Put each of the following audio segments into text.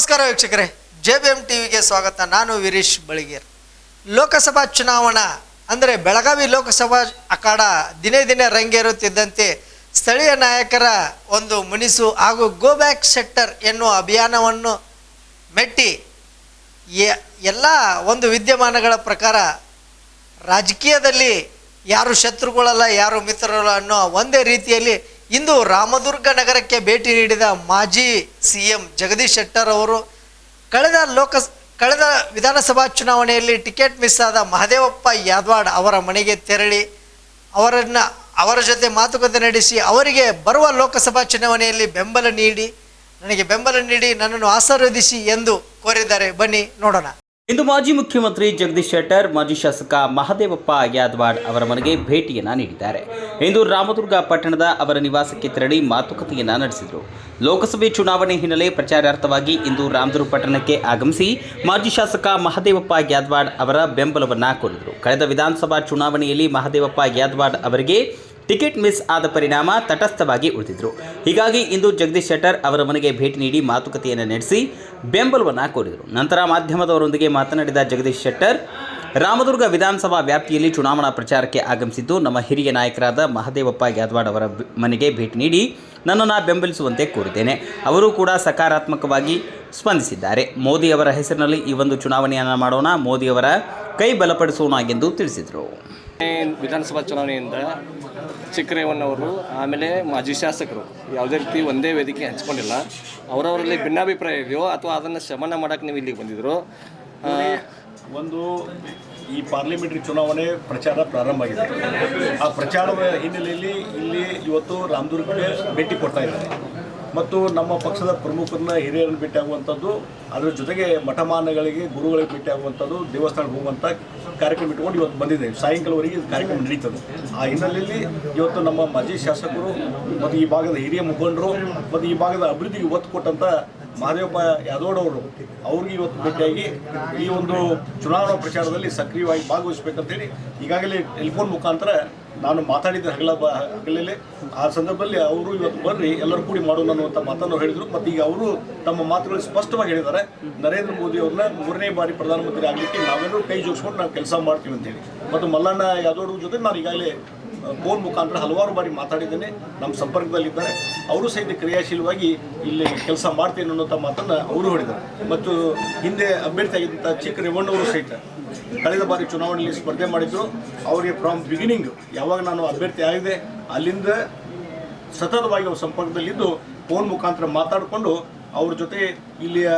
ನಮಸ್ಕಾರ ವೀಕ್ಷಕರೇ. J B M ಟಿವಿಗೆ ಸ್ವಾಗತ. ನಾನು ವೀರೀಶ್ ಬಳಿಗೇರ್. ಲೋಕಸಭಾ ಚುನಾವಣಾ ಅಂದರೆ ಬೆಳಗಾವಿ ಲೋಕಸಭಾ ಅಖಾಡ ದಿನೇ ದಿನೇ ರಂಗೇರುತ್ತಿದ್ದಂತೆ ಸ್ಥಳೀಯ ನಾಯಕರ ಒಂದು ಮುನಿಸು ಹಾಗೂ ಗೋ ಬ್ಯಾಕ್ ಸೆಕ್ಟರ್ ಎನ್ನುವ ಅಭಿಯಾನವನ್ನು ಮೆಟ್ಟಿ ಎಲ್ಲ ಒಂದು ವಿದ್ಯಮಾನಗಳ ಪ್ರಕಾರ ರಾಜಕೀಯದಲ್ಲಿ ಯಾರು ಶತ್ರುಗಳಲ್ಲ, ಯಾರು ಮಿತ್ರರಲ್ಲ ಅನ್ನೋ ಒಂದೇ ರೀತಿಯಲ್ಲಿ ಇಂದು ರಾಮದುರ್ಗ ನಗರಕ್ಕೆ ಭೇಟಿ ನೀಡಿದ ಮಾಜಿ ಸಿ ಎಂ ಜಗದೀಶ್ ಶೆಟ್ಟರ್ ಅವರು ಕಳೆದ ಲೋಕ ಕಳೆದ ವಿಧಾನಸಭಾ ಚುನಾವಣೆಯಲ್ಲಿ ಟಿಕೆಟ್ ಮಿಸ್ ಆದ ಮಹದೇವಪ್ಪ ಯಾದವಾಡ್ ಅವರ ಮನೆಗೆ ತೆರಳಿ ಅವರನ್ನು ಅವರ ಜೊತೆ ಮಾತುಕತೆ ನಡೆಸಿ ಅವರಿಗೆ ಬರುವ ಲೋಕಸಭಾ ಚುನಾವಣೆಯಲ್ಲಿ ಬೆಂಬಲ ನೀಡಿ ನನಗೆ ಬೆಂಬಲ ನೀಡಿ ನನ್ನನ್ನು ಆಶೀರ್ವದಿಸಿ ಎಂದು ಕೋರಿದ್ದಾರೆ. ಬನ್ನಿ ನೋಡೋಣ. ಇಂದು ಮಾಜಿ ಮುಖ್ಯಮಂತ್ರಿ ಜಗದೀಶ್ ಶೆಟ್ಟರ್, ಮಾಜಿ ಶಾಸಕ ಮಹದೇವಪ್ಪ ಯಾದವಾಡ್ ಅವರ ಮನೆಗೆ ಭೇಟಿಯನ್ನು ನೀಡಿದ್ದಾರೆ. ಇಂದು ರಾಮದುರ್ಗ ಪಟ್ಟಣದ ಅವರ ನಿವಾಸಕ್ಕೆ ತೆರಳಿ ಮಾತುಕತೆಯನ್ನು ನಡೆಸಿದರು. ಲೋಕಸಭೆ ಚುನಾವಣೆ ಹಿನ್ನೆಲೆ ಪ್ರಚಾರಾರ್ಥವಾಗಿ ಇಂದು ರಾಮದುರ್ಗ ಪಟ್ಟಣಕ್ಕೆ ಆಗಮಿಸಿ ಮಾಜಿ ಶಾಸಕ ಮಹದೇವಪ್ಪ ಯಾದವಾಡ್ ಅವರ ಬೆಂಬಲವನ್ನು ಕೋರಿದರು. ಕಳೆದ ವಿಧಾನಸಭಾ ಚುನಾವಣೆಯಲ್ಲಿ ಮಹದೇವಪ್ಪ ಯಾದವಾಡ್ ಅವರಿಗೆ ಟಿಕೆಟ್ ಮಿಸ್ ಆದ ಪರಿಣಾಮ ತಟಸ್ಥವಾಗಿ ಉಳಿದಿದ್ರು. ಹೀಗಾಗಿ ಇಂದು ಜಗದೀಶ್ ಶೆಟ್ಟರ್ ಅವರ ಮನೆಗೆ ಭೇಟಿ ನೀಡಿ ಮಾತುಕತೆಯನ್ನು ನಡೆಸಿ ಬೆಂಬಲವನ್ನು ಕೋರಿದರು. ನಂತರ ಮಾಧ್ಯಮದವರೊಂದಿಗೆ ಮಾತನಾಡಿದ ಜಗದೀಶ್ ಶೆಟ್ಟರ್, ರಾಮದುರ್ಗ ವಿಧಾನಸಭಾ ವ್ಯಾಪ್ತಿಯಲ್ಲಿ ಚುನಾವಣಾ ಪ್ರಚಾರಕ್ಕೆ ಆಗಮಿಸಿದ್ದು ನಮ್ಮ ಹಿರಿಯ ನಾಯಕರಾದ ಮಹದೇವಪ್ಪ ಯಾದವಾಡ್ ಅವರ ಮನೆಗೆ ಭೇಟಿ ನೀಡಿ ನನ್ನನ್ನು ಬೆಂಬಲಿಸುವಂತೆ ಕೋರಿದ್ದೇನೆ. ಅವರು ಕೂಡ ಸಕಾರಾತ್ಮಕವಾಗಿ ಸ್ಪಂದಿಸಿದ್ದಾರೆ. ಮೋದಿ ಅವರ ಹೆಸರಿನಲ್ಲಿ ಈ ಒಂದು ಚುನಾವಣೆಯನ್ನು ಮಾಡೋಣ ಮೋದಿಯವರ ಕೈ ಬಲಪಡಿಸೋಣ ಎಂದು ತಿಳಿಸಿದರು. ವಿಧಾನಸಭಾ ಚುನಾವಣೆಯಿಂದ ಚಿಕ್ಕರೇವಣ್ಣವರು ಆಮೇಲೆ ಮಾಜಿ ಶಾಸಕರು, ಯಾವುದೇ ರೀತಿ ಒಂದೇ ವೇದಿಕೆ ಹಂಚ್ಕೊಂಡಿಲ್ಲ. ಅವರವರಲ್ಲಿ ಭಿನ್ನಾಭಿಪ್ರಾಯ ಇದೆಯೋ ಅಥವಾ ಅದನ್ನು ಶಮನ ಮಾಡೋಕ್ಕೆ ನೀವು ಇಲ್ಲಿಗೆ ಬಂದಿದ್ರು? ಒಂದು ಈ ಪಾರ್ಲಿಮೆಂಟ್ರಿ ಚುನಾವಣೆ ಪ್ರಚಾರ ಪ್ರಾರಂಭ ಆಗಿದೆ. ಆ ಪ್ರಚಾರದ ಹಿನ್ನೆಲೆಯಲ್ಲಿ ಇಲ್ಲಿ ಇವತ್ತು ರಾಮದುರ್ಗಕ್ಕೆ ಭೇಟಿ ಕೊಡ್ತಾ ಇದ್ದಾರೆ. ಮತ್ತು ನಮ್ಮ ಪಕ್ಷದ ಪ್ರಮುಖರನ್ನ ಹಿರಿಯರನ್ನು ಭೇಟಿಯಾಗುವಂಥದ್ದು ಅದರ ಜೊತೆಗೆ ಮಠಮಾನಗಳಿಗೆ ಗುರುಗಳಿಗೆ ಭೇಟಿಯಾಗುವಂಥದ್ದು ದೇವಸ್ಥಾನಕ್ಕೆ ಹೋಗುವಂಥ ಕಾರ್ಯಕ್ರಮ ಇಟ್ಕೊಂಡು ಇವತ್ತು ಬಂದಿದೆ. ಸಾಯಂಕಾಲವರೆಗೆ ಇದು ಕಾರ್ಯಕ್ರಮ ನಡೀತದೆ. ಆ ಹಿನ್ನೆಲೆಯಲ್ಲಿ ಇವತ್ತು ನಮ್ಮ ಮಾಜಿ ಶಾಸಕರು ಮತ್ತು ಈ ಭಾಗದ ಹಿರಿಯ ಮುಖಂಡರು ಮತ್ತು ಈ ಭಾಗದ ಅಭಿವೃದ್ಧಿಗೆ ಒತ್ತು ಕೊಟ್ಟಂಥ ಮಹದೇವಪ್ಪ ಅವರು, ಅವ್ರಿಗೆ ಇವತ್ತು ಭೇಟಿಯಾಗಿ ಈ ಒಂದು ಚುನಾವಣಾ ಪ್ರಚಾರದಲ್ಲಿ ಸಕ್ರಿಯವಾಗಿ ಭಾಗವಹಿಸಬೇಕಂತೇಳಿ ಈಗಾಗಲೇ ಟೆಲಿಫೋನ್ ಮುಖಾಂತರ ನಾನು ಮಾತಾಡಿದ ಹಗಲ ಹಗಲಲ್ಲೇ ಆ ಸಂದರ್ಭದಲ್ಲಿ ಅವರು ಇವತ್ತು ಬರ್ರಿ, ಎಲ್ಲರೂ ಕೂಡಿ ಮಾಡೋಣ ಅನ್ನುವಂಥ ಮಾತನ್ನು ಹೇಳಿದರು. ಮತ್ತು ಈಗ ಅವರು ತಮ್ಮ ಮಾತುಗಳು ಸ್ಪಷ್ಟವಾಗಿ ಹೇಳಿದ್ದಾರೆ. ನರೇಂದ್ರ ಮೋದಿ ಅವ್ರನ್ನ ಮೂರನೇ ಬಾರಿ ಪ್ರಧಾನಮಂತ್ರಿ ಆಗಲಿಕ್ಕೆ ನಾವೆಲ್ಲರೂ ಕೈ ಜೋಡಿಸ್ಕೊಂಡು ನಾವು ಕೆಲಸ ಮಾಡ್ತೀವಿ ಅಂತೇಳಿ ಮತ್ತು ಮಲ್ಲಣ್ಣ ಯಾದವ್ ಜೊತೆ ನಾನು ಈಗಾಗಲೇ ಫೋನ್ ಮುಖಾಂತರ ಹಲವಾರು ಬಾರಿ ಮಾತಾಡಿದ್ದೇನೆ. ನಮ್ಮ ಸಂಪರ್ಕದಲ್ಲಿದ್ದಾರೆ. ಅವರು ಸಹಿತ ಕ್ರಿಯಾಶೀಲವಾಗಿ ಇಲ್ಲಿ ಕೆಲಸ ಮಾಡ್ತೇನೆ ಅನ್ನೋಂಥ ಮಾತನ್ನು ಅವರು ಹೇಳಿದ್ದಾರೆ. ಮತ್ತು ಹಿಂದೆ ಅಭ್ಯರ್ಥಿ ಆಗಿದ್ದಂಥ ಚಿಕ್ಕ ರೇವಣ್ಣವರು ಸಹಿತ ಕಳೆದ ಬಾರಿ ಚುನಾವಣೆಯಲ್ಲಿ ಸ್ಪರ್ಧೆ ಮಾಡಿದ್ರು. ಅವರಿಗೆ ಫ್ರಮ್ ಬಿಗಿನಿಂಗ್ ಯಾವಾಗ ನಾನು ಅಭ್ಯರ್ಥಿ ಆಗಿದೆ, ಅಲ್ಲಿಂದ ಸತತವಾಗಿ ಅವ್ರ ಸಂಪರ್ಕದಲ್ಲಿದ್ದು ಫೋನ್ ಮುಖಾಂತರ ಮಾತಾಡಿಕೊಂಡು ಅವ್ರ ಜೊತೆ ಇಲ್ಲಿಯ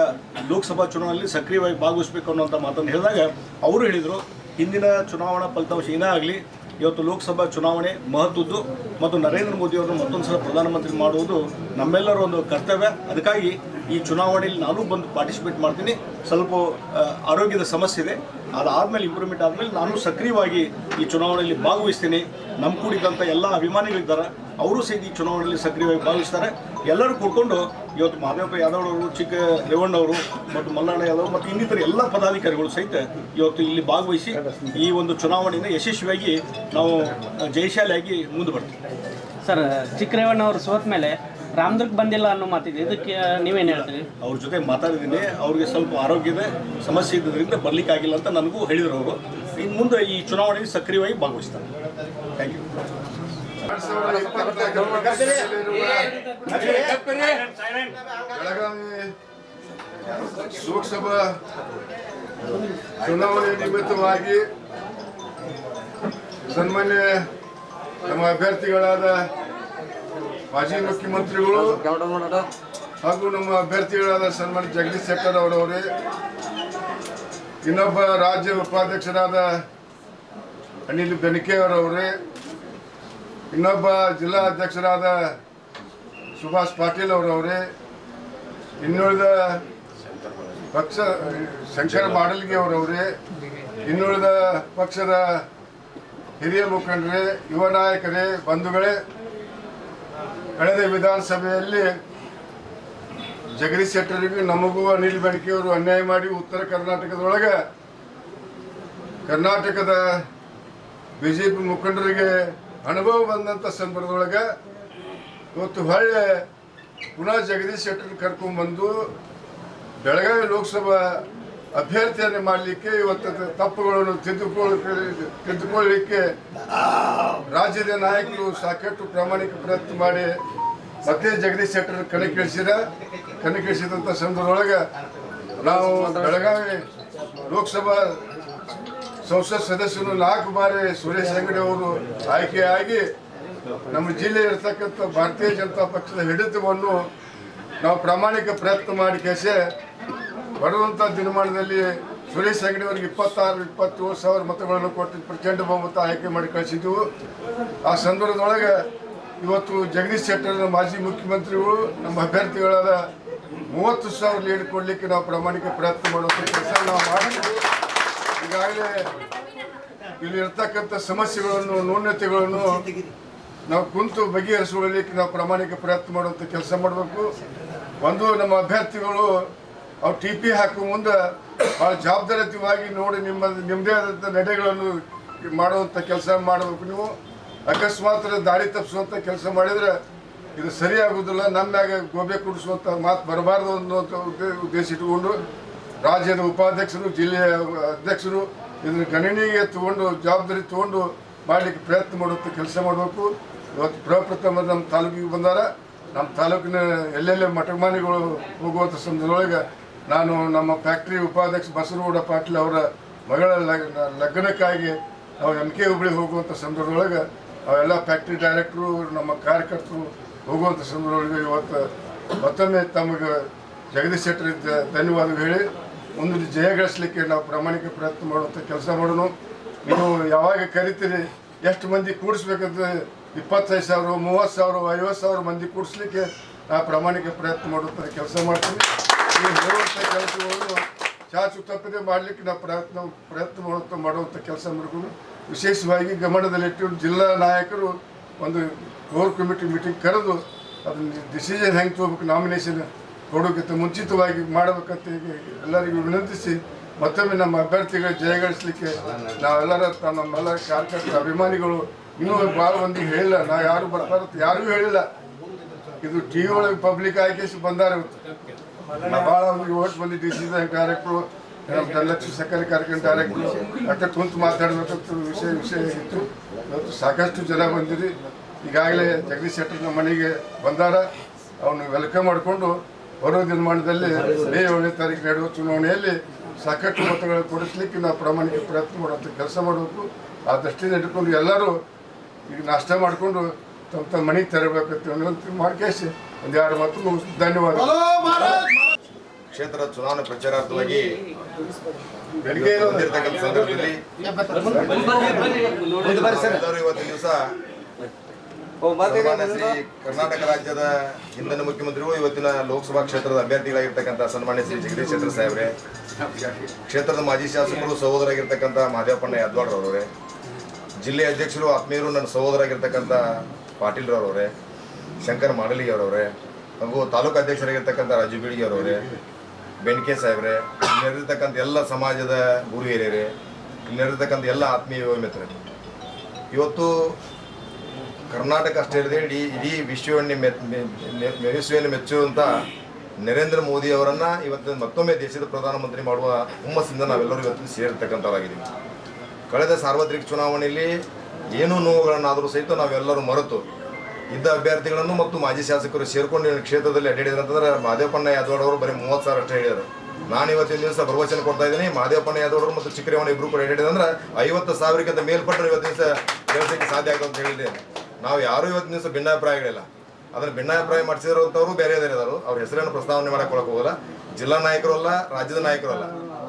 ಲೋಕಸಭಾ ಚುನಾವಣೆಯಲ್ಲಿ ಸಕ್ರಿಯವಾಗಿ ಭಾಗವಹಿಸಬೇಕು ಅನ್ನೋಂಥ ಮಾತನ್ನು ಹೇಳಿದಾಗ ಅವರು ಹೇಳಿದರು, ಹಿಂದಿನ ಚುನಾವಣಾ ಫಲಿತಾಂಶ ಏನೇ ಆಗಲಿ ಇವತ್ತು ಲೋಕಸಭಾ ಚುನಾವಣೆ ಮಹತ್ವದ್ದು ಮತ್ತು ನರೇಂದ್ರ ಮೋದಿ ಅವರನ್ನು ಮತ್ತೊಂದು ಸಲ ಪ್ರಧಾನಮಂತ್ರಿ ಮಾಡುವುದು ನಮ್ಮೆಲ್ಲರ ಒಂದು ಕರ್ತವ್ಯ. ಅದಕ್ಕಾಗಿ ಈ ಚುನಾವಣೆಯಲ್ಲಿ ನಾನು ಬಂದು ಪಾರ್ಟಿಸಿಪೇಟ್ ಮಾಡ್ತೀನಿ. ಸ್ವಲ್ಪ ಆರೋಗ್ಯದ ಸಮಸ್ಯೆ ಇದೆ. ಅದಾದಮೇಲೆ ಇಂಪ್ರೂವ್ಮೆಂಟ್ ಆದಮೇಲೆ ನಾನು ಸಕ್ರಿಯವಾಗಿ ಈ ಚುನಾವಣೆಯಲ್ಲಿ ಭಾಗವಹಿಸ್ತೀನಿ. ನಮ್ಮ ಕೂಡಿದಂಥ ಎಲ್ಲ ಅಭಿಮಾನಿಗಳಿದ್ದಾರೆ. ಅವರು ಸಹಿತ ಈ ಚುನಾವಣೆಯಲ್ಲಿ ಸಕ್ರಿಯವಾಗಿ ಭಾಗವಹಿಸ್ತಾರೆ. ಎಲ್ಲರೂ ಕೂಡ್ಕೊಂಡು ಇವತ್ತು ಮಹದೇವಪ್ಪ ಯಾದವ್ ಅವರು ಚಿಕ್ಕ ರೇವಣ್ಣ ಅವರು ಮತ್ತು ಮಲ್ಲಣ್ಣ ಯಾದವ್ ಮತ್ತು ಇನ್ನಿತರ ಎಲ್ಲ ಪದಾಧಿಕಾರಿಗಳು ಸಹಿತ ಇವತ್ತು ಇಲ್ಲಿ ಭಾಗವಹಿಸಿ ಈ ಒಂದು ಚುನಾವಣೆಯಿಂದ ಯಶಸ್ವಿಯಾಗಿ ನಾವು ಜಯಶಾಲಿಯಾಗಿ ಮುಂದೆ ಬರ್ತೀವಿ. ಸರ್ ಚಿಕ್ಕ ರೇವಣ್ಣ ಅವರು ಸೋತ ಮೇಲೆ ರಾಮದುರ್ಗ ಬಂದಿಲ್ಲ ಅನ್ನೋ ಮಾತಿದೆ. ಇದಕ್ಕೆ ನೀವೇನು ಹೇಳ್ತೀರಿ? ಅವ್ರ ಜೊತೆ ಮಾತಾಡಿದ್ದೀನಿ. ಅವ್ರಿಗೆ ಸ್ವಲ್ಪ ಆರೋಗ್ಯದ ಸಮಸ್ಯೆ ಇದ್ದರಿಂದ ಬರ್ಲಿಕ್ಕಾಗಿಲ್ಲ ಅಂತ ನನಗೂ ಹೇಳಿದ್ರು ಅವರು. ಇನ್ನು ಮುಂದೆ ಈ ಚುನಾವಣೆಯಲ್ಲಿ ಸಕ್ರಿಯವಾಗಿ ಭಾಗವಹಿಸ್ತಾರೆ. ಥ್ಯಾಂಕ್ ಯು ಬೆಳಗಾವಿ ಲೋಕಸಭಾ ಚುನಾವಣೆ ನಿಮಿತ್ತವಾಗಿ ಸನ್ಮಾನ್ಯ ನಮ್ಮ ಅಭ್ಯರ್ಥಿಗಳಾದ ಮಾಜಿ ಮುಖ್ಯಮಂತ್ರಿಗಳು ಹಾಗೂ ನಮ್ಮ ಅಭ್ಯರ್ಥಿಗಳಾದ ಸನ್ಮಾನ್ಯ ಜಗದೀಶ್ ಶೆಟ್ಟರ್ ಅವರವರೇ, ಇನ್ನೊಬ್ಬ ರಾಜ್ಯ ಉಪಾಧ್ಯಕ್ಷರಾದ ಅನಿಲ್ ಬೆನಕೆ ಅವರವರೇ ಇನ್ನೊಬ್ಬ ಜಿಲ್ಲಾ ಅಧ್ಯಕ್ಷರಾದ ಸುಭಾಷ್ ಪಾಟೀಲ್ ಅವರವರೇ, ಇನ್ನುಳಿದ ಪಕ್ಷ, ಶಂಕರ ಮಾಡಲ್ಗಿ ಅವರವರೇ, ಇನ್ನುಳಿದ ಪಕ್ಷದ ಹಿರಿಯ ಮುಖಂಡರೇ, ಯುವ ನಾಯಕರೇ, ಬಂಧುಗಳೇ, ಕಳೆದ ವಿಧಾನಸಭೆಯಲ್ಲಿ ಜಗದೀಶ್ ಶೆಟ್ಟರಿಗೂ ನಮಗೂ ಅನಿಲ್ ಬೆಳಕಿಯವರು ಅನ್ಯಾಯ ಮಾಡಿ ಉತ್ತರ ಕರ್ನಾಟಕದೊಳಗೆ ಕರ್ನಾಟಕದ ಬಿ ಜೆ ಮುಖಂಡರಿಗೆ ಅನುಭವ ಬಂದಂಥ ಸಂದರ್ಭದೊಳಗೆ ಇವತ್ತು ಹೊಳ್ಳೆ ಪುನಃ ಜಗದೀಶ್ ಶೆಟ್ಟರ್ ಕರ್ಕೊಂಡ್ಬಂದು ಬೆಳಗಾವಿ ಲೋಕಸಭಾ ಅಭ್ಯರ್ಥಿಯನ್ನು ಮಾಡಲಿಕ್ಕೆ ಇವತ್ತು ತಪ್ಪುಗಳನ್ನು ತಿದ್ದುಕೊಳ್ಳ ತಿದ್ದುಕೊಳ್ಳಲಿಕ್ಕೆ ರಾಜ್ಯದ ನಾಯಕರು ಸಾಕಷ್ಟು ಪ್ರಾಮಾಣಿಕ ಪ್ರಯತ್ನ ಮಾಡಿ ಮತ್ತೆ ಜಗದೀಶ್ ಶೆಟ್ಟರ್ ಕಣಕ್ಕಿಳಿಸಿದ ಕಣಕ್ಕಿಳಿಸಿದಂಥ ಸಂದರ್ಭದೊಳಗೆ ನಾವು ಬೆಳಗಾವಿ ಲೋಕಸಭಾ ಸಂಸತ್ ಸದಸ್ಯರು ನಾಲ್ಕು ಬಾರಿ ಸುರೇಶ್ ಅಂಗಡಿ ಅವರು ಆಯ್ಕೆಯಾಗಿ ನಮ್ಮ ಜಿಲ್ಲೆ ಇರತಕ್ಕಂಥ ಭಾರತೀಯ ಜನತಾ ಪಕ್ಷದ ಹಿಡಿತವನ್ನು ನಾವು ಪ್ರಾಮಾಣಿಕ ಪ್ರಯತ್ನ ಮಾಡಿ ಕೆಸೆ ಬರುವಂಥ ದಿನಮಾನದಲ್ಲಿ ಸುರೇಶ್ ಅಂಗಡಿ ಅವರಿಗೆ ಇಪ್ಪತ್ತಾರು, ಇಪ್ಪತ್ತೇಳು ಸಾವಿರ ಮತಗಳನ್ನು ಕೊಟ್ಟು ಪ್ರಚಂಡ ಬಹುಮತ ಆಯ್ಕೆ ಮಾಡಿ ಕಳಿಸಿದ್ದೆವು ಆ ಸಂದರ್ಭದೊಳಗೆ ಇವತ್ತು ಜಗದೀಶ್ ಶೆಟ್ಟರ್ ಮಾಜಿ ಮುಖ್ಯಮಂತ್ರಿಗಳು ನಮ್ಮ ಅಭ್ಯರ್ಥಿಗಳಾದ ಮೂವತ್ತು ಸಾವಿರ ಲೀಡ್ ಕೊಡಲಿಕ್ಕೆ ನಾವು ಪ್ರಾಮಾಣಿಕ ಪ್ರಯತ್ನ ಮಾಡುವಂಥ ಕೆಲಸ ನಾವು ಮಾಡಿದ್ವಿ. ಈಗಾಗಲೇ ಇಲ್ಲಿ ಇರ್ತಕ್ಕಂಥ ಸಮಸ್ಯೆಗಳನ್ನು, ನ್ಯೂನತೆಗಳನ್ನು ನಾವು ಕುಂತು ಬಗೆಹರಿಸಿಕೊಳ್ಳಲಿಕ್ಕೆ ನಾವು ಪ್ರಾಮಾಣಿಕ ಪ್ರಯತ್ನ ಮಾಡುವಂಥ ಕೆಲಸ ಮಾಡಬೇಕು. ಒಂದು ನಮ್ಮ ಅಭ್ಯರ್ಥಿಗಳು ಅವ್ರು ಟಿ ಪಿ ಹಾಕುವ ಮುಂದೆ ಭಾಳ ಜವಾಬ್ದಾರಿಯುತವಾಗಿ ನೋಡಿ ನಿಮ್ಮ ನಿಮ್ಮದೇ ಆದಂಥ ನಡೆಗಳನ್ನು ಮಾಡುವಂಥ ಕೆಲಸ ಮಾಡಬೇಕು ನೀವು. ಅಕಸ್ಮಾತ್ ದಾರಿ ತಪ್ಪಿಸುವಂಥ ಕೆಲಸ ಮಾಡಿದರೆ ಇದು ಸರಿಯಾಗುವುದಿಲ್ಲ. ಮ್ಯಾಗ ಗೋಬೆ ಕುಡಿಸುವಂಥ ಮಾತು ಬರಬಾರ್ದು ಅನ್ನುವಂಥ ಉದ್ದೇ- ಉದ್ದೇಶ ಇಟ್ಟುಕೊಂಡು ರಾಜ್ಯದ ಉಪಾಧ್ಯಕ್ಷರು, ಜಿಲ್ಲೆಯ ಅಧ್ಯಕ್ಷರು ಇದನ್ನು ಗಣನೆಗೆ ತಗೊಂಡು, ಜವಾಬ್ದಾರಿ ತಗೊಂಡು ಮಾಡಲಿಕ್ಕೆ ಪ್ರಯತ್ನ ಮಾಡುವಂಥ ಕೆಲಸ ಮಾಡಬೇಕು. ಇವತ್ತು ಪ್ರಪ್ರಥಮ ನಮ್ಮ ತಾಲೂಕಿಗೆ ಬಂದಾರ. ನಮ್ಮ ತಾಲೂಕಿನ ಎಲ್ಲೆಲ್ಲೇ ಮಠಮಾನಿಗಳು ಹೋಗುವಂಥ ಸಂದರ್ಭದೊಳಗೆ ನಾನು ನಮ್ಮ ಫ್ಯಾಕ್ಟ್ರಿ ಉಪಾಧ್ಯಕ್ಷ ಬಸರಗೌಡ ಪಾಟೀಲ್ ಅವರ ಮಗಳ ಲಗ್- ಲಗ್ನಕ್ಕಾಗಿ ನಾವು ಎಂ ಕೆ ಹುಬ್ಳಿ ಹೋಗುವಂಥ ಸಂದರ್ಭದೊಳಗೆ ಅವೆಲ್ಲ ಫ್ಯಾಕ್ಟ್ರಿ ಡೈರೆಕ್ಟ್ರು, ನಮ್ಮ ಕಾರ್ಯಕರ್ತರು ಹೋಗುವಂಥ ಸಂದರ್ಭದೊಳಗೆ ಇವತ್ತು ಮತ್ತೊಮ್ಮೆ ತಮಗೆ ಜಗದೀಶ್ ಶೆಟ್ಟರ್ ಧನ್ಯವಾದ ಹೇಳಿ. ಮುಂದೆ ಜಯ ಗಳಿಸ್ಲಿಕ್ಕೆ ನಾವು ಪ್ರಾಮಾಣಿಕ ಪ್ರಯತ್ನ ಮಾಡುವಂಥ ಕೆಲಸ ಮಾಡೋಣ. ನೀವು ಯಾವಾಗ ಕರಿತೀರಿ, ಎಷ್ಟು ಮಂದಿ ಕೂಡಿಸ್ಬೇಕಂತ ಇಪ್ಪತ್ತೈದು ಸಾವಿರ, ಮೂವತ್ತು ಸಾವಿರ, ಐವತ್ತು ಸಾವಿರ ಮಂದಿ ಕೂಡಿಸ್ಲಿಕ್ಕೆ ನಾ ಪ್ರಾಮಾಣಿಕ ಪ್ರಯತ್ನ ಮಾಡುವಂಥ ಕೆಲಸ ಮಾಡ್ತೀನಿ ನೀವು ಹೇಳುವಂಥ ಕೆಲಸಗಳು ಚಾಚು ತಪ್ಪದೆ ಮಾಡಲಿಕ್ಕೆ ನಾವು ಪ್ರಯತ್ನ ಪ್ರಯತ್ನ ಮಾಡುವಂಥ ಮಾಡುವಂಥ ಕೆಲಸ ಮಾಡ್ಕೊಂಡು ವಿಶೇಷವಾಗಿ ಗಮನದಲ್ಲಿಟ್ಟು ಜಿಲ್ಲಾ ನಾಯಕರು ಒಂದು ಕೋರ್ ಕಮಿಟಿ ಮೀಟಿಂಗ್ ಕರೆದು ಅದನ್ನ ಡಿಸಿಷನ್ ಹೆಂಗೆ ತೊಗೋಬೇಕು ನಾಮಿನೇಷನ್ ಕೊಡೋಕ್ಕಿಂತ ಮುಂಚಿತವಾಗಿ ಮಾಡಬೇಕಂತ ಎಲ್ಲರಿಗೂ ವಿನಂತಿಸಿ ಮತ್ತೊಮ್ಮೆ ನಮ್ಮ ಅಭ್ಯರ್ಥಿಗಳ ಜಯಗಳಿಸಲಿಕ್ಕೆ ನಾವೆಲ್ಲರ ನಮ್ಮೆಲ್ಲ ಕಾರ್ಯಕರ್ತರ ಅಭಿಮಾನಿಗಳು ಇನ್ನೂ ಭಾಳ ಮಂದಿಗೆ ಹೇಳಿಲ್ಲ. ನಾ ಯಾರು ಬರ್ತಾರ ಯಾರಿಗೂ ಹೇಳಿಲ್ಲ. ಇದು ಟಿ ವಿ ಒಳಗೆ ಪಬ್ಲಿಕ್ ಆಯ್ಕೆ ಬಂದಾರ ಭಾಳ ಮಂದಿಗೆ ಓಟ್ ಬಂದು ಡಿ ಸಿ ಡೈರೆಕ್ಟ್ರು ನಮ್ಮ ಧನಲಕ್ಷ್ಮಿ ಸಕ್ಕರೆ ಕಾರ್ಯಕ್ರಮ. ಡೈರೆಕ್ಟ್ರು ಅಕ್ಕ ಕುಂತು ಮಾತಾಡ್ಬೇಕಂತ ವಿಷಯ ವಿಷಯ ಇತ್ತು. ಇವತ್ತು ಸಾಕಷ್ಟು ಜನ ಬಂದಿರಿ. ಈಗಾಗಲೇ ಜಗದೀಶ್ ಶೆಟ್ಟರ್ ನಮ್ಮ ಮನೆಗೆ ಬಂದಾರ. ಅವನು ವೆಲ್ಕಮ್ ಮಾಡಿಕೊಂಡು ಬರೋ ದಿನಮಾನದಲ್ಲಿ ಮೇ ಏಳನೇ ತಾರೀಕು ನಡೆಯುವ ಚುನಾವಣೆಯಲ್ಲಿ ಸಾಕಷ್ಟು ಮತಗಳನ್ನು ಕೊಡಿಸ್ಲಿಕ್ಕೆ ನಾವು ಪ್ರಾಮಾಣಿಕ ಪ್ರಯತ್ನ ಮಾಡುವಂಥ ಕೆಲಸ ಮಾಡಬೇಕು. ಆ ದೃಷ್ಟಿಯಿಂದ ಇಟ್ಕೊಂಡು ಎಲ್ಲರೂ ಈಗ ನಾಷ್ಟ ಮಾಡಿಕೊಂಡು ತಮ್ಮ ತಮ್ಮ ಮನೆಗೆ ತೆರಬೇಕಂತ ಮಾಡ್ಕೇಸಿ ಒಂದು ಎರಡು ಮಾತು ಧನ್ಯವಾದ ಕ್ಷೇತ್ರದ ಚುನಾವಣೆ ಪ್ರಚಾರಾರ್ಥವಾಗಿ ಬೆಳಗ್ಗೆ ಸಂದರ್ಭದಲ್ಲಿ ಇವತ್ತಿನ ದಿವಸ ಕರ್ನಾಟಕ ರಾಜ್ಯದ ಹಿಂದಿನ ಮುಖ್ಯಮಂತ್ರಿಗಳು ಇವತ್ತಿನ ಲೋಕಸಭಾ ಕ್ಷೇತ್ರದ ಅಭ್ಯರ್ಥಿಗಳಾಗಿರ್ತಕ್ಕಂಥ ಸನ್ಮಾನ್ಯ ಶ್ರೀ ಜಗದೀಶ್ ಶೆಟ್ಟರ್ ಸಾಹೇಬ್ರೆ ಕ್ಷೇತ್ರದ ಮಾಜಿ ಶಾಸಕರು ಸಹೋದರಾಗಿರ್ತಕ್ಕಂಥ ಮಾದೇವಪ್ಪಣ್ಣ ಯದ್ವಾಡ್ರವ್ರವ್ರೆ ಜಿಲ್ಲೆ ಅಧ್ಯಕ್ಷರು ಆತ್ಮೀಯರು ನನ್ನ ಸಹೋದರಾಗಿರ್ತಕ್ಕಂಥ ಪಾಟೀಲ್ರವ್ರವ್ರೆ ಶಂಕರ್ ಮಾಡಲಿಗೆ ಅವರವರೇ ಹಾಗೂ ತಾಲೂಕು ಅಧ್ಯಕ್ಷರಾಗಿರ್ತಕ್ಕಂಥ ರಾಜು ಬೀಳಿಗೆ ಅವರವರೇ ಬೆಣ್ಕೆ ಸಾಹೇಬ್ರೆ ಇಲ್ಲಿರ್ತಕ್ಕಂಥ ಎಲ್ಲ ಸಮಾಜದ ಗುರು ಹಿರಿಯರೇ ಇಲ್ಲಿರ್ತಕ್ಕಂಥ ಎಲ್ಲ ಆತ್ಮೀಯ ಮಿತ್ರ ಮಿತ್ರರೇ. ಇವತ್ತು ಕರ್ನಾಟಕ ಅಷ್ಟೇ ಇಲ್ಲದೆ ಇಡೀ ಇಡೀ ವಿಶ್ವವನ್ನೇ ಮೆ ವಿಶ್ವವನ್ನು ಮೆಚ್ಚುವಂಥ ನರೇಂದ್ರ ಮೋದಿ ಅವರನ್ನ ಇವತ್ತು ಮತ್ತೊಮ್ಮೆ ದೇಶದ ಪ್ರಧಾನಮಂತ್ರಿ ಮಾಡುವ ಹುಮ್ಮಸ್ಸಿಂದ ನಾವೆಲ್ಲರೂ ಇವತ್ತು ಸೇರಿರ್ತಕ್ಕಂಥವಾಗಿದ್ದೀವಿ ಕಳೆದ ಸಾರ್ವತ್ರಿಕ ಚುನಾವಣೆಯಲ್ಲಿ ಏನೂ ನೋವುಗಳನ್ನಾದರೂ ಸಹಿತ ನಾವೆಲ್ಲರೂ ಮರೆತು ಇದ್ದ ಅಭ್ಯರ್ಥಿಗಳನ್ನು ಮತ್ತು ಮಾಜಿ ಶಾಸಕರು ಸೇರಿಕೊಂಡು ಕ್ಷೇತ್ರದಲ್ಲಿ ಅಡ್ಡಾಡಿದ್ರು ಅಂತಂದ್ರೆ ಮಾದೇವಪ್ಪಣ್ಣ ಯಾದವಾಡ್ ಅವರು ಬರೀ ಮೂವತ್ತು ಸಾವಿರ ಅಷ್ಟೇ ಹೇಳಿದರು. ನಾನು ಇವತ್ತಿನ ದಿವಸ ಪ್ರವಚನ ಕೊಡ್ತಾ ಇದ್ದೀನಿ ಮಾದೇವಪ್ಪಣ್ಣ ಅವರು ಮತ್ತು ಚಿಕ್ಕರೇವಣ್ಣ ಇಬ್ಬರು ಕೂಡ ಅಡ್ಡಿಡಿದ್ರೆ ಐವತ್ತು ಸಾವಿರಕ್ಕಿಂತ ಮೇಲ್ಪಟ್ಟರೆ ಇವತ್ತಿನ ದಿವಸ ಕೆಲಸಕ್ಕೆ ಸಾಧ್ಯ ಆಗುತ್ತೆ ಅಂತ ಹೇಳಿದ್ದೇನೆ. ನಾವು ಯಾರು ಇವತ್ತಿನ ದಿವಸ ಭಿನ್ನಾಭಿಪ್ರಾಯಗಳಿಲ್ಲ. ಅದನ್ನ ಭಿನ್ನಾಭಿಪ್ರಾಯ ಮಾಡಿಸಿರೋಂಥವ್ರು ಬೇರೆ ಬೇರೆ ಇದ್ದಾರೆ ಅವ್ರ ಹೆಸರನ್ನು ಪ್ರಸ್ತಾವನೆ ಮಾಡಕ್ ಹೋಗಲ್ಲ. ಜಿಲ್ಲಾ ನಾಯಕರು ಅಲ್ಲ, ರಾಜ್ಯದ ನಾಯಕರು ಅಲ್ಲ.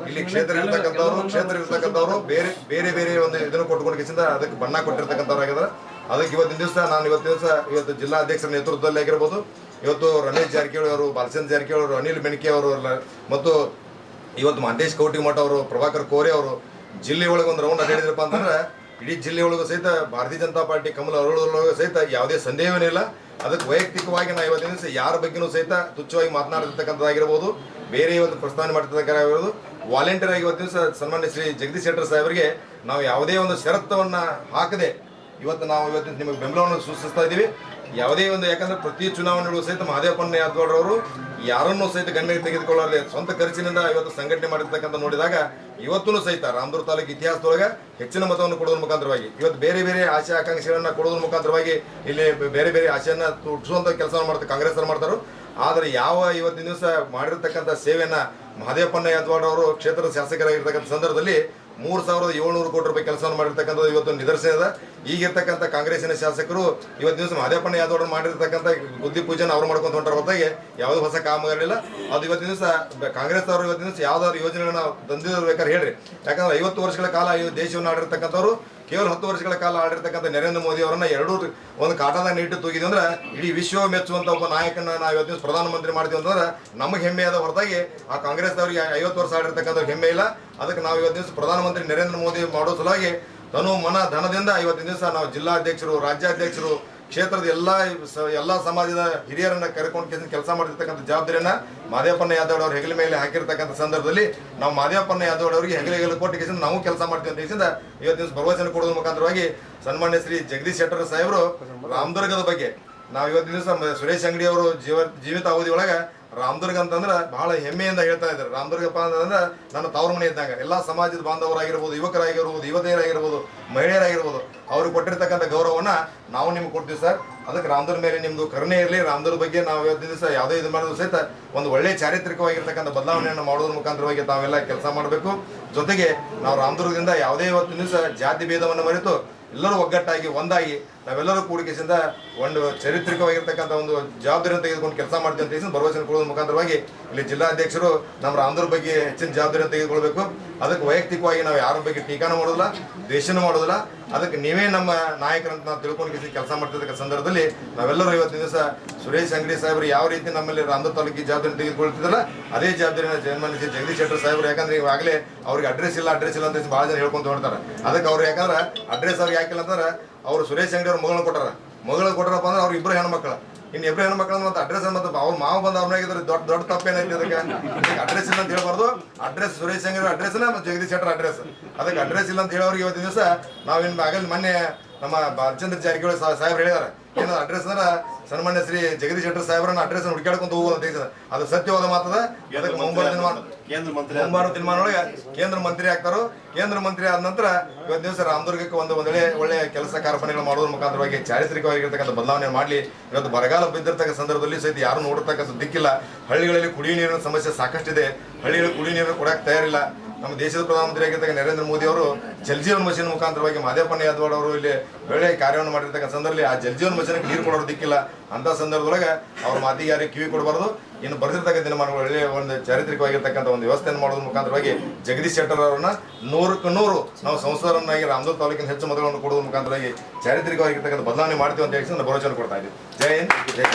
ಇಲ್ಲಿ ಕ್ಷೇತ್ರ ಇರ್ತಕ್ಕಂಥವ್ರು ಕ್ಷೇತ್ರ ಇರ್ತಕ್ಕಂಥವ್ರು ಬೇರೆ ಬೇರೆ ಬೇರೆ ಒಂದು ಇದನ್ನು ಕೊಟ್ಕೊಂಡು ಕಿಸಿಂದ ಅದಕ್ಕೆ ಬಣ್ಣ ಕೊಟ್ಟಿರ್ತಕ್ಕಂಥವ್ರಾಗಿದ್ದಾರೆ ಅದಕ್ಕೆ ಇವತ್ತಿನ ದಿವಸ ನಾನು ಇವತ್ತಿನ ದಿವಸ ಇವತ್ತು ಜಿಲ್ಲಾ ಅಧ್ಯಕ್ಷರ ನೇತೃತ್ವದಲ್ಲಿ ಆಗಿರ್ಬೋದು, ಇವತ್ತು ರಮೇಶ್ ಜಾರಕಿಹೊಳಿ ಅವರು, ಬಾಲಚಂದ್ರ ಜಾರಕಿಹೊಳಿ ಅವರು, ಅನಿಲ್ ಬೆಣಕೆ ಅವರು ಮತ್ತು ಇವತ್ತು ಮಹಂತೇಶ್ ಕೌಟಿಮಠ ಅವರು, ಪ್ರಭಾಕರ್ ಕೋರೆ ಅವರು, ಜಿಲ್ಲೆ ಒಳಗೆ ಒಂದು ರೌಂಡ್ ಅಡ್ಡಾಡಿದ್ರಪ್ಪ ಅಂತಂದ್ರೆ ಇಡೀ ಜಿಲ್ಲೆಯೊಳಗೂ ಸಹಿತ ಭಾರತೀಯ ಜನತಾ ಪಾರ್ಟಿ, ಕಮಲ ಅರಳೊಳಗೆ ಸಹಿತ ಯಾವುದೇ ಸಂದೇಹವೇ ಇಲ್ಲ. ಅದಕ್ಕೆ ವೈಯಕ್ತಿಕವಾಗಿ ನಾವು ಇವತ್ತಿನ ದಿವಸ ಯಾರ ಬಗ್ಗೆನೂ ಸಹಿತ ತುಚ್ಛವಾಗಿ ಮಾತನಾಡಿರ್ತಕ್ಕಂಥದ್ದಾಗಿರ್ಬೋದು ಬೇರೆ ಒಂದು ಪ್ರಸ್ತಾವನೆ ಮಾಡಿರ್ತಕ್ಕಾಗಿರ್ಬೋದು ವಾಲಂಟಿಯರ್ ಆಗಿ ಇವತ್ತಿನ ದಿವಸ ಸನ್ಮಾನ್ಯ ಶ್ರೀ ಜಗದೀಶ್ ಶೆಟ್ಟರ್ ಸಾಹೇಬರಿಗೆ ನಾವು ಯಾವುದೇ ಒಂದು ಷರತ್ತವನ್ನು ಹಾಕದೆ ಇವತ್ತು ನಾವು ಇವತ್ತು ನಿಮಗೆ ಬೆಂಬಲವನ್ನು ಸೂಚಿಸ್ತಾ ಇದ್ದೀವಿ. ಯಾವುದೇ ಒಂದು ಯಾಕಂದ್ರೆ ಪ್ರತಿ ಚುನಾವಣೆಗಳು ಸಹಿತ ಮಹದೇವಪ್ಪನ ಯಾದವಾಡ್ರವರು ಯಾರನ್ನೂ ಸಹಿತ ಗಣ್ಯ ತೆಗೆದುಕೊಳ್ಳಲಿ ಸ್ವಂತ ಖರ್ಚಿನಿಂದ ಇವತ್ತು ಸಂಘಟನೆ ಮಾಡಿರ್ತಕ್ಕಂಥ ನೋಡಿದಾಗ ಇವತ್ತೂ ಸಹಿತ ರಾಮದುರ್ಗ ತಾಲೂಕು ಇತಿಹಾಸದೊಳಗೆ ಹೆಚ್ಚಿನ ಮತವನ್ನು ಕೊಡೋದ್ರ ಮುಖಾಂತರವಾಗಿ, ಇವತ್ತು ಬೇರೆ ಬೇರೆ ಆಶೆ ಆಕಾಂಕ್ಷೆಗಳನ್ನು ಕೊಡೋದ್ರ ಮುಖಾಂತರವಾಗಿ ಇಲ್ಲಿ ಬೇರೆ ಬೇರೆ ಆಶೆಯನ್ನ ಹುಟ್ಟಿಸುವಂತ ಕೆಲಸ ಮಾಡ್ತಾರೆ ಕಾಂಗ್ರೆಸ್ ಮಾಡ್ತಾರೆ ಮಾಡ್ತಾರೋ. ಆದರೆ ಯಾವ ಇವತ್ತಿನ ದಿವಸ ಮಾಡಿರ್ತಕ್ಕಂಥ ಸೇವೆಯನ್ನ ಮಹದೇವಪ್ಪನ ಯಾದವಾಡ ಅವರು ಕ್ಷೇತ್ರದ ಶಾಸಕರಾಗಿರ್ತಕ್ಕಂಥ ಸಂದರ್ಭದಲ್ಲಿ ಮೂರು ಸಾವಿರದ ಏಳ್ನೂರು ಕೋಟಿ ರೂಪಾಯಿ ಕೆಲಸವನ್ನು ಮಾಡಿರ್ತಕ್ಕಂಥದ್ದು ಇವತ್ತು ನಿದರ್ಶನ ಇದೆ ಈಗಿರ್ತಕ್ಕಂಥ ಕಾಂಗ್ರೆಸ್ಸಿನ ಶಾಸಕರು ಇವತ್ತು ದಿವಸ ಮಹದೇವಪ್ಪನ ಯಾದವ್ ಮಾಡಿರ್ತಕ್ಕಂಥ ಬುದ್ಧಿ ಪೂಜೆನ ಅವ್ರು ಮಾಡ್ಕೊಂತ ಹೊಂಟಾರ ಹೊತ್ತಾಗೆ ಯಾವುದೂ ಹೊಸ ಕಾಮಗಾರಿಲ್ಲ ಅದು ಇವತ್ತಿನ ದಿವಸ ಕಾಂಗ್ರೆಸ್ ಅವರು ಇವತ್ತಿನ ದಿವಸ ಯಾವ್ದಾದ್ರು ಯೋಜನೆಗಳನ್ನ ತಂದಿರಬೇಕಾದ್ರೆ ಹೇಳ್ರಿ. ಯಾಕಂದ್ರೆ ಐವತ್ತು ವರ್ಷಗಳ ಕಾಲ ಈ ದೇಶವನ್ನು ಆಡಿರ್ತಕ್ಕಂಥವ್ರು ಕೇವಲ ಹತ್ತು ವರ್ಷಗಳ ಕಾಲ ಆಡಿರ್ತಕ್ಕಂಥ ನರೇಂದ್ರ ಮೋದಿ ಅವರನ್ನ ಎರಡೂ ಒಂದು ಕಾಟದಾಗ ನೀಟ್ಟು ತೂಗಿದ್ವಿ ಅಂದ್ರೆ ಇಡೀ ವಿಶ್ವ ಮೆಚ್ಚುವಂತ ಒಬ್ಬ ನಾಯಕನ ನಾವು ಇವತ್ತು ದಿವಸ ಪ್ರಧಾನಮಂತ್ರಿ ಮಾಡ್ತೀವಿ ಅಂತಂದ್ರೆ ನಮಗೆ ಹೆಮ್ಮೆ ಆದ ಹೊರತಾಗಿ ಆ ಕಾಂಗ್ರೆಸ್ ಅವರಿಗೆ ಐವತ್ತು ವರ್ಷ ಆಡಿರ್ತಕ್ಕಂಥ ಹೆಮ್ಮೆ ಇಲ್ಲ. ಅದಕ್ಕೆ ನಾವು ಇವತ್ತಿನ ದಿವಸ ಪ್ರಧಾನಮಂತ್ರಿ ನರೇಂದ್ರ ಮೋದಿ ಮಾಡೋ ಸಲುವಾಗಿ ತನು ಮನ ಧನದಿಂದ ಇವತ್ತಿನ ದಿವಸ ನಾವು ಜಿಲ್ಲಾಧ್ಯಕ್ಷರು, ರಾಜ್ಯಾಧ್ಯಕ್ಷರು ಕ್ಷೇತ್ರದ ಎಲ್ಲ ಎಲ್ಲ ಸಮಾಜದ ಹಿರಿಯರನ್ನ ಕರ್ಕೊಂಡು ಕೆಲಸ ಮಾಡಿರ್ತಕ್ಕಂಥ ಜವಾಬ್ದಾರಿಯನ್ನ ಮಾದೇವಪ್ಪನ ಯಾದವ್ ಅವ್ರ ಹೆಗಲ ಮೇಲೆ ಹಾಕಿರ್ತಕ್ಕಂಥ ಸಂದರ್ಭದಲ್ಲಿ ನಾವು ಮಾದೇವಪ್ಪನ ಯಾದವ್ ಅವರಿಗೆ ಹೆಗಲ ಹೆಗಲು ಕೊಟ್ಟು ಕೇಸಿಂದ ನಾವು ಕೆಲಸ ಮಾಡ್ತೀವಿ ಅಂತ ಇವತ್ತು ದಿವಸ ಭರವಸೆ ಕೊಡೋದ್ರ ಮುಖಾಂತರವಾಗಿ ಸನ್ಮಾನ್ಯ ಶ್ರೀ ಜಗದೀಶ್ ಶೆಟ್ಟರ್ ಸಾಹೇಬರು ರಾಮದುರ್ಗದ ಬಗ್ಗೆ. ನಾವು ಇವತ್ತಿನ ದಿವಸ ಸುರೇಶ್ ಅಂಗಡಿ ಅವರು ಜೀವ ಜೀವಿತ ಅವಧಿ ಒಳಗೆ ರಾಮದುರ್ಗ ಅಂತಂದ್ರೆ ಬಹಳ ಹೆಮ್ಮೆಯಿಂದ ಹೇಳ್ತಾ ಇದ್ದಾರೆ. ರಾಮದುರ್ಗಪ್ಪ ಅಂತಂದ್ರೆ ನನ್ನ ತವರ ಮನೆ ಇದ್ದಾಗ. ಎಲ್ಲ ಸಮಾಜದ ಬಾಂಧವರಾಗಿರ್ಬೋದು, ಯುವಕರಾಗಿರ್ಬೋದು, ಯುವತಿಯರಾಗಿರ್ಬೋದು, ಮಹಿಳೆಯರಾಗಿರ್ಬೋದು, ಅವ್ರಿಗೆ ಕೊಟ್ಟಿರ್ತಕ್ಕಂಥ ಗೌರವವನ್ನ ನಾವು ನಿಮ್ಗೆ ಕೊಡ್ತೀವಿ ಸರ್. ಅದಕ್ಕೆ ರಾಮದುರ್ ಮೇಲೆ ನಿಮ್ದು ಕರುಣೆ ಇರಲಿ. ರಾಮದುರ್ ಬಗ್ಗೆ ನಾವು ಇವತ್ತಿನ ದಿವಸ ಯಾವುದೇ ಇದು ಮಾಡಿದ್ರು ಸಹಿತ ಒಂದು ಒಳ್ಳೆ ಚಾರಿತ್ರಿಕವಾಗಿರ್ತಕ್ಕಂಥ ಬದಲಾವಣೆಯನ್ನು ಮಾಡೋದ್ರ ಮುಖಾಂತರವಾಗಿ ತಾವೆಲ್ಲ ಕೆಲಸ ಮಾಡಬೇಕು. ಜೊತೆಗೆ ನಾವು ರಾಮದುರ್ಗದಿಂದ ಯಾವುದೇ ಇವತ್ತಿನ ದಿವಸ ಜಾತಿ ಭೇದವನ್ನು ಮರೆತು ಎಲ್ಲರೂ ಒಗ್ಗಟ್ಟಾಗಿ, ಒಂದಾಗಿ ನಾವೆಲ್ಲರೂ ಕೂಡಿಕೆಯಿಂದ ಒಂದು ಚರಿತ್ರಿಕವಾಗಿರ್ತಕ್ಕಂಥ ಒಂದು ಜವಾಬ್ದಾರಿಯನ್ನು ತೆಗೆದುಕೊಂಡು ಕೆಲಸ ಮಾಡ್ತೀವಿ ಅಂತ ತಿಳಿಸಿ ಭರವಸೆ ಕೊಡೋದ್ರ ಮುಖಾಂತರವಾಗಿ ಇಲ್ಲಿ ಜಿಲ್ಲಾಧ್ಯಕ್ಷರು ನಮ್ಮ ಅಂದ್ರ ಬಗ್ಗೆ ಹೆಚ್ಚಿನ ಜವಾಬ್ದಾರಿಯನ್ನು ತೆಗೆದುಕೊಳ್ಬೇಕು. ಅದಕ್ಕೆ ವೈಯಕ್ತಿಕವಾಗಿ ನಾವು ಯಾರ ಬಗ್ಗೆ ಟೀಕಾನು ಮಾಡೋದಿಲ್ಲ ದ್ವೇಷನೂ ಮಾಡೋದಿಲ್ಲ. ಅದಕ್ಕೆ ನೀವೇ ನಮ್ಮ ನಾಯಕರಂತ ನಾವು ತಿಳ್ಕೊಂಡು ಕೆಲಸ ಮಾಡ್ತಿರ್ತಕ್ಕ ಸಂದರ್ಭದಲ್ಲಿ ನಾವೆಲ್ಲರೂ ಇವತ್ತಿನ ದಿವಸ ಸುರೇಶ್ ಅಂಗಡಿ ಸಾಹೇಬರು ಯಾವ ರೀತಿ ನಮ್ಮಲ್ಲಿ ರಾಮದುರ್ಗ ತಾಲೂಕಿಗೆ ಜವಾಬ್ದಾರಿ ತೆಗೆದುಕೊಳ್ತಿದ್ದಲ್ಲ ಅದೇ ಜವಾಬ್ದಾರಿನ ಜನ್ಮಾನ್ಯ ಶ್ರೀ ಜಗದೀಶ್ ಶೆಟ್ಟರ್ ಸಾಹೇಬರು. ಯಾಕಂದ್ರೆ ಇವಾಗಲೇ ಅವ್ರಿಗೆ ಅಡ್ರೆಸ್ ಇಲ್ಲ ಅಡ್ರೆಸ್ ಇಲ್ಲ ಅಂತ ಭಾಳ ಜನ ಹೇಳ್ಕೊಂತ ಹೊಡ್ತಾರೆ ಅದಕ್ಕೆ ಅವ್ರು ಯಾಕಂದ್ರೆ ಅಡ್ರೆಸ್ ಅವ್ರಿಗೆ ಯಾಕಿಲ್ಲ ಅಂತಂದ್ರೆ ಅವರು ಸುರೇಶ್ ಅಂಗಡಿ ಅವ್ರ ಮಗಳನ್ನ ಕೊಟ್ಟಾರ. ಮಗಳ ಕೊಟ್ಟಾರಪ್ಪ ಅಂದ್ರೆ ಅವ್ರ ಇಬ್ಬರು ಹೆಣ್ಮಕ್ಳು. ಇನ್ನು ಇಬ್ಬರು ಹೆಣ್ಮಕ್ಳು ಮತ್ತೆ ಅಡ್ರೆಸ್ ಮತ್ತೆ ಅವ್ರ ಮಾವ ಬಂದು ಅವ್ರನ್ನಾಗಿದ್ರೆ ದೊಡ್ಡ ದೊಡ್ಡ ತಪ್ಪೇನೈತಿ ಅದಕ್ಕೆ ಅಡ್ರೆಸ್ ಇಲ್ಲ ಅಂತ ಹೇಳ್ಬಾರ್ದು. ಅಡ್ರೆಸ್ ಸುರೇಶ್ ಅಂಗಡಿ ಅಡ್ರೆಸ್ ಮತ್ತು ಜಗದೀಶ್ ಶೆಟ್ಟರ್ ಅಡ್ರೆಸ್ ಅದಕ್ಕೆ ಅಡ್ರೆಸ್ ಇಲ್ಲ ಅಂತ ಹೇಳೋರಿಗೆ ಇವತ್ತಿನ ದಿವಸ ನಾವು ಆಗಲಿ ಮೊನ್ನೆ ನಮ್ಮ ಅರ್ಚಂದ್ರ ಜಾರಕಿಹೊಳಿ ಸಾಹೇಬ್ರು ಹೇಳಿದಾರೆ ಏನೋ ಅಡ್ರೆಸ್ ಅಂದ್ರೆ ಸನ್ಮಾನ್ಯ ಶ್ರೀ ಜಗದೀಶ್ ಶೆಟ್ಟರ್ ಸಾಹೇಬರನ್ನ ಅಡ್ರೆಸ್ ಹುಡುಕಾಡ್ಕೊಂಡು ಹೋಗೋದು ಅಂತ ಅದು ಸತ್ಯವಾದ ಮಾತದ ಅದಕ್ಕೆ ಮುಂಬರುವ ದಿನಮಾನ ಕೇಂದ್ರ ದಿನಮಾನ ಒಳಗೆ ಕೇಂದ್ರ ಮಂತ್ರಿ ಆಗ್ತಾರೋ. ಕೇಂದ್ರ ಮಂತ್ರಿ ಆದ ನಂತರ ಇವತ್ತು ದಿವಸ ರಾಮದುರ್ಗಕ್ಕೆ ಒಂದು ಒಳ್ಳೆ ಒಳ್ಳೆ ಕೆಲಸ ಕಾರ್ಪಣೆಗಳು ಮಾಡುವ ಮುಖಾಂತರವಾಗಿ ಚಾರಿತ್ರಿಕವಾಗಿರ್ತಕ್ಕಂಥ ಬದಲಾವಣೆ ಮಾಡಲಿ. ಇವತ್ತು ಬರಗಾಲ ಬಿದ್ದಿರ್ತಕ್ಕ ಸಂದರ್ಭದಲ್ಲಿ ಸಹಿತ ಯಾರು ನೋಡತಕ್ಕಂಥ ದಿಕ್ಕಿಲ್ಲ. ಹಳ್ಳಿಗಳಲ್ಲಿ ಕುಡಿಯುವ ನೀರಿನ ಸಮಸ್ಯೆ ಸಾಕಷ್ಟಿದೆ. ಹಳ್ಳಿಗಳಲ್ಲಿ ಕುಡಿಯುವ ನೀರು ಕೊಡಕ್ಕೆ ತಯಾರಿಲ್ಲ. ನಮ್ಮ ದೇಶದ ಪ್ರಧಾನಮಂತ್ರಿ ಆಗಿರ್ತಕ್ಕ ನರೇಂದ್ರ ಮೋದಿ ಅವರು ಜಲಜೀವನ್ ಮಿಷನ್ ಮುಖಾಂತರವಾಗಿ ಮಾದೇವಪ್ಪನ ಯಾದವಾಡ್ ಅವರು ಇಲ್ಲಿ ಒಳ್ಳೆ ಕಾರ್ಯವನ್ನು ಮಾಡಿರ್ತಕ್ಕಂಥ ಸಂದರ್ಭದಲ್ಲಿ ಆ ಜಲಜೀವನ್ ಮಿಷನ್ಗೆ ನೀರು ಕೊಡೋರು ದಿಕ್ಕಿಲ್ಲ. ಅಂತ ಸಂದರ್ಭದೊಳಗೆ ಅವ್ರ ಮಾತಿಗೆ ಯಾರಿಗೆ ಕಿವಿ ಕೊಡಬಾರ್ದು. ಇನ್ನು ಬರೆದಿರ್ತಕ್ಕ ದಿನಮಾನಗಳು ಒಳ್ಳೆ ಒಂದು ಚಾರಿತ್ರಿಕವಾಗಿರ್ತಕ್ಕಂಥ ಒಂದು ವ್ಯವಸ್ಥೆಯನ್ನು ಮಾಡೋದ್ರ ಮುಖಾಂತರವಾಗಿ ಜಗದೀಶ್ ಶೆಟ್ಟರ್ ಅವರನ್ನ ನೂರಕ್ಕೆ ನೂರು ನಾವು ಸಂಸದರನ್ನಾಗಿ ರಾಮದೂರ್ ತಾಲೂಕಿನ ಹೆಚ್ಚು ಮತಗಳನ್ನು ಕೊಡೋದ್ರ ಮುಖಾಂತರವಾಗಿ ಚಾರಿತ್ರಿಕವಾಗಿರ್ತಕ್ಕಂಥ ಬದಲಾವಣೆ ಮಾಡ್ತೀವಿ ಅಂತ ಹೇಳಿ ನಾನು ಭರವಸೆ ಕೊಡ್ತಾ ಇದ್ದೀವಿ. ಜೈ ಹಿಂದ್, ಜೈ.